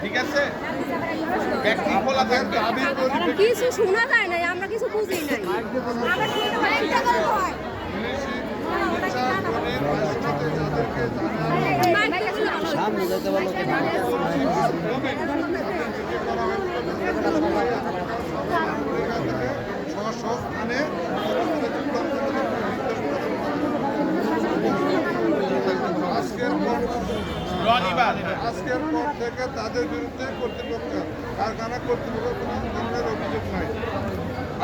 ঠিক আছে? কিছু শোনা যায় নাই আমরা কিছু বুঝি নাই। সামনে যেতে পারল স্বস্থানে আজকের পর রনিবার আজকের পর থেকে তাদের বিরুদ্ধে কর্তৃপক্ষ কারখানা কর্তৃপক্ষ কোনো ধরনের অভিযোগ নাই।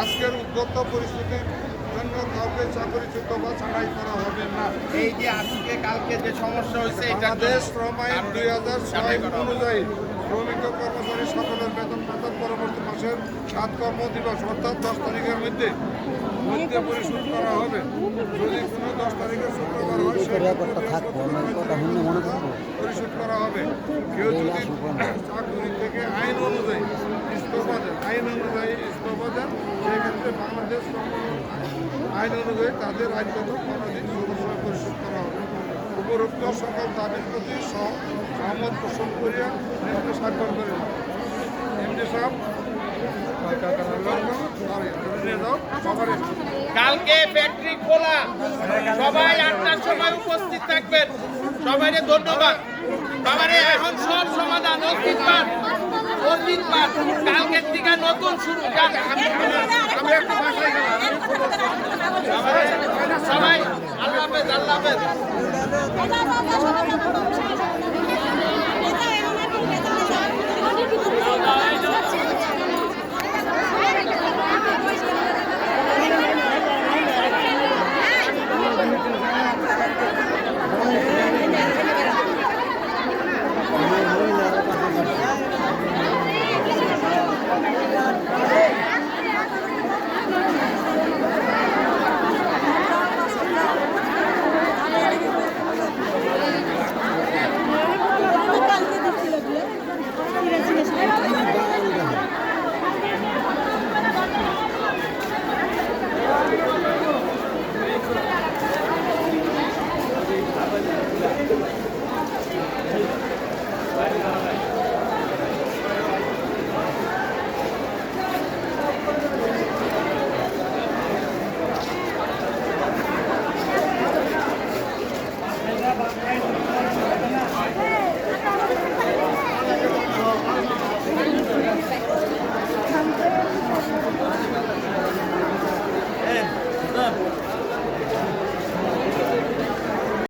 আজকের উদ্যত্ত পরিস্থিতির জন্য কাউকে চাকরিচ্যুত বা ছাড়াই করা হবে না। এই যে আজকে কালকে যে সমস্যা হয়েছে বাংলাদেশ শ্রম আইন দুই হাজার ছয় অনুযায়ী শ্রমিক ও কর্মচারী সকলের বেতন ভাতা পরবর্তী মাসের সাত কর্ম দিবস অর্থাৎ দশ তারিখের মধ্যে মধ্যে পরিশোধ করা হবে। যদি কোনো দশ তারিখের শুক্রবার রেকর্ডটা থাকব কথা শুনে মনে করব। পরিশোধ করা হবে। কেউ যদি চাকরি থেকে আইন অনুযায়ী ইস্তফা দেন আইন অনুযায়ী ইস্তফা দেন সেক্ষেত্রে বাংলাদেশ আইন অনুযায়ী তাদের আইনগত সমস্যা পরিশোধ করা হবে। উপরোক্ত সকল দাবির প্রতি সহ- সহমত পোষণ করিয়া স্বাক্ষর করেন এমডি সাহেব কালকে ফ্যাক্টরি খোলা। সবাই আটটার সময় উপস্থিত থাকবেন। সবাইকে ধন্যবাদ। সবারই এখন সব সমাধান। অস্তিত্বান অস্তিত্বান কালকের দিকে নতুন শুরু। সবাই- আল্লাহ আল্লাহ